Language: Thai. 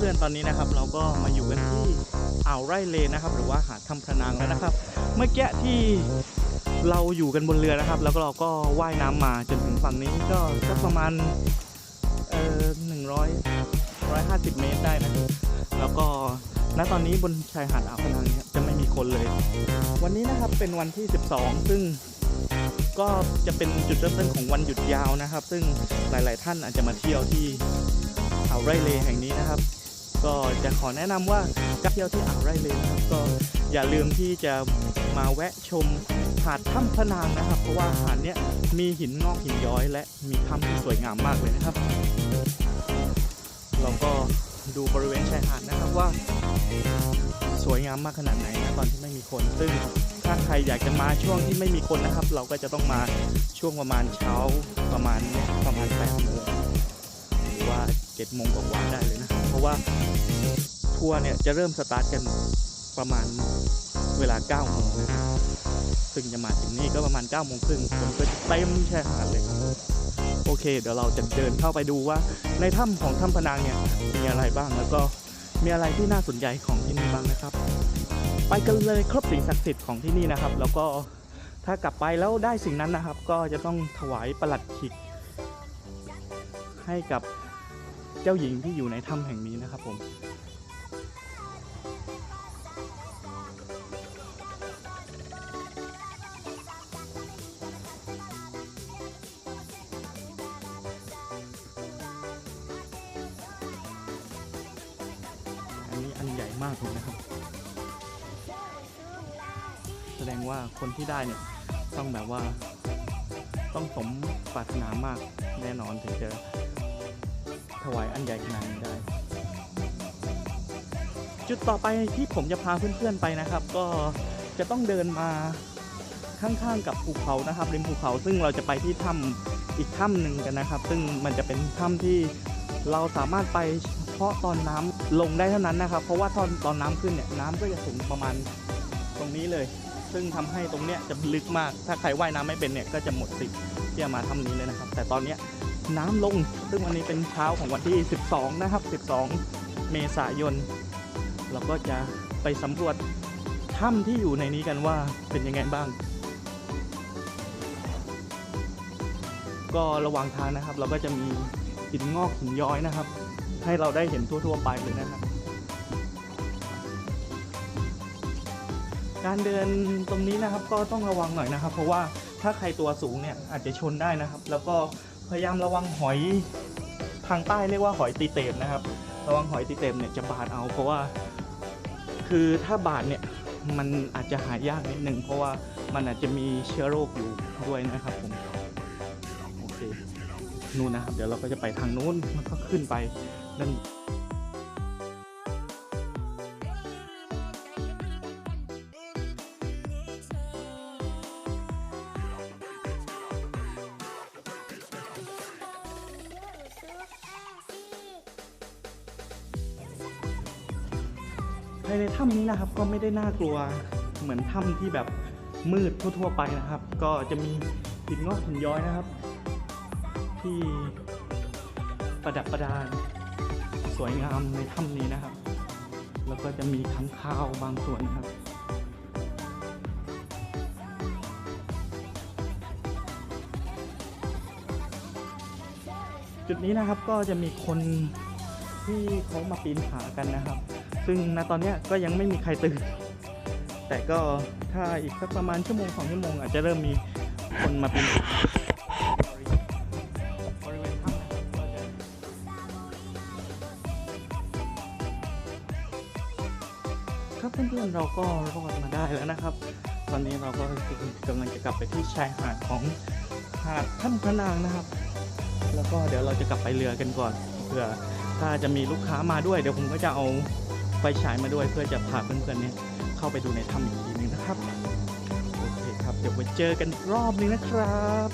พื่อนๆตอนนี้นะครับ เราก็มาอยู่กันที่อ่าวไร่เลนะครับ หรือว่าหาดคำพะนังแล้วนะครับ เมื่อกี้ที่เราอยู่กันบนเรือนะครับ แล้วก็เราก็ว่ายน้ำมาจนถึงฝั่งนี้ก็สักประมาณเอ่อหนึ่งร้อยร้อยห้าสิบเมตรได้นะแล้วก็ณตอนนี้บนชายหาดอ่าวพะนังเนี่ยจะไม่มีคนเลย วันนี้นะครับเป็นวันที่ 12 ซึ่งก็จะเป็นจุดเริ่มต้นของวันหยุดยาวนะครับ ซึ่งหลาย ๆ ท่านอาจจะมาเที่ยวที่อ่าวไร่เลแห่งนี้นะครับ ก็จะขอแนะนำว่าการเที่ยวที่อ่าวไร่เลนะครับก็อย่าลืมที่จะมาแวะชมหาดถ้ำพะนางนะครับ เพราะว่าหาดเนี้ยมีหินงอกหินย้อย และมีถ้ำที่สวยงามมากเลยนะครับ เราก็ดูบริเวณชายหาดนะครับว่า สวยงามมากขนาดไหนนะตอนที่ไม่มีคน ซึ่งถ้าใครอยากจะมาช่วงที่ไม่มีคนนะครับ เราก็จะต้องมาช่วงประมาณเช้าประมาณเนี่ยประมาณ8โมงหรือว่า7โมงกว่าได้เลยนะเพราะว่า ทัวร์เนี่ยจะเริ่มสตาร์ทกันประมาณเวลา9โมงนะครับซึ่งจะมาถึงนี่ก็ประมาณ9โมงครึ่งคนก็จะเต็มชายหาดเลยโอเค เดี๋ยวเราจะเดินเข้าไปดูว่าในถ้ำของถ้ำพนางเนี่ยมีอะไรบ้างแล้วก็มีอะไรที่น่าสนใจของที่นี่บ้างนะครับ ไปกันเลยครบสิ่งศักดิ์สิทธิ์ของที่นี่นะครับ แล้วก็ถ้ากลับไปแล้วได้สิ่งนั้นนะครับ ก็จะต้องถวายประหลัดขิก ให้กับเจ้าหญิงที่อยู่ในถ้ำแห่งนี้นะครับผม อันนะครับ แสดงว่าคนที่ได้เนี่ยต้องแบบว่า ต้องสมปรารถนามากแน่นอนถึงจะถวายอันใหญ่ขนาดนี้ได้ จุดต่อไปที่ผมจะพาเพื่อนๆไปนะครับ ก็จะต้องเดินมาข้างๆกับภูเขานะครับริมภูเขาซึ่งเราจะไปที่ถ้ำอีกถ้ำหนึ่งกันนะครับ ซึ่งมันจะเป็นถ้ำที่เราสามารถไป พาะตอนน้ำลงได้เท่านั้นนะครับ เพราะว่าตอนตอนน้ำขึ้นเนี่ยน้ำก็จะสูงประมาณตรงนี้เลย ซึ่งทำให้ตรงเนี้ยจะลึกมาก ถ้าใครว่ายน้ำไม่เป็นเนี่ยก็จะหมดสิทธิ์ที่จะมาทำนี้เลยนะครับ แต่ตอนเนี้ยน้ำลง ซึ่งวันนี้เป็นเช้าของวันที่ 12 นะครับ 12 เมษายน เราก็จะไปสำรวจถ้ำที่อยู่ในนี้กันว่าเป็นยังไงบ้าง ก็ระหว่างทางนะครับ เราก็จะมีหินงอกหินย้อยนะครับ ให้เราได้เห็นทั่วๆไปเลยนะครับการเดินตรงนี้นะครับก็ต้องระวังหน่อยนะครับ เพราะว่าถ้าใครตัวสูงเนี่ยอาจจะชนได้นะครับ แล้วก็พยายามระวังหอยทางใต้เรียกว่าหอยตีเต็มนะครับ ระวังหอยตีเต็มเนี่ยจะบาดเอาเพราะว่า คือถ้าบาดเนี่ยมันอาจจะหายากนิดนึงเพราะว่ามันอาจจะมีเชื้อโรคอยู่ด้วยนะครับผมโอเคนู่นนะครับ เดี๋ยวเราก็จะไปทางนู้นแล้วก็ขึ้นไป ด้านภายในถ้ำนี้นะครับก็ไม่ได้น่ากลัวเหมือนถ้ำที่แบบมืดทั่วๆไปนะครับ ก็จะมีหินงอกหินย้อยนะครับ ที่ประดับประดา สวยงามในถ้ำนี้นะครับ แล้วก็จะมีค้างคาวบางส่วนนะครับจุดนี้นะครับก็จะมีคนที่เขามาปีนผากันนะครับ ซึ่งณตอนนี้ก็ยังไม่มีใครตื่น แต่ก็ถ้าอีกสักประมาณชั่วโมงสองชั่วโมงอาจจะเริ่มมีคนมาปีนบ ครับเพื่อนๆเราก็รอดมาได้แล้วนะครับ ตอนนี้เราก็กำลังจะกลับไปที่ชายหาดของหาดถ้ำพระนางนะครับ แล้วก็เดี๋ยวเราจะกลับไปเรือกันก่อนเพื่อถ้าจะมีลูกค้ามาด้วยเดี๋ยวผมก็จะเอาไฟฉายมาด้วยเพื่อจะพาเพื่อนๆเนี่ยเข้าไปดูในถ้ำอีกทีหนึงนะครับโอเคครับเดี๋ยวไปเจอกันรอบนึงนะครับ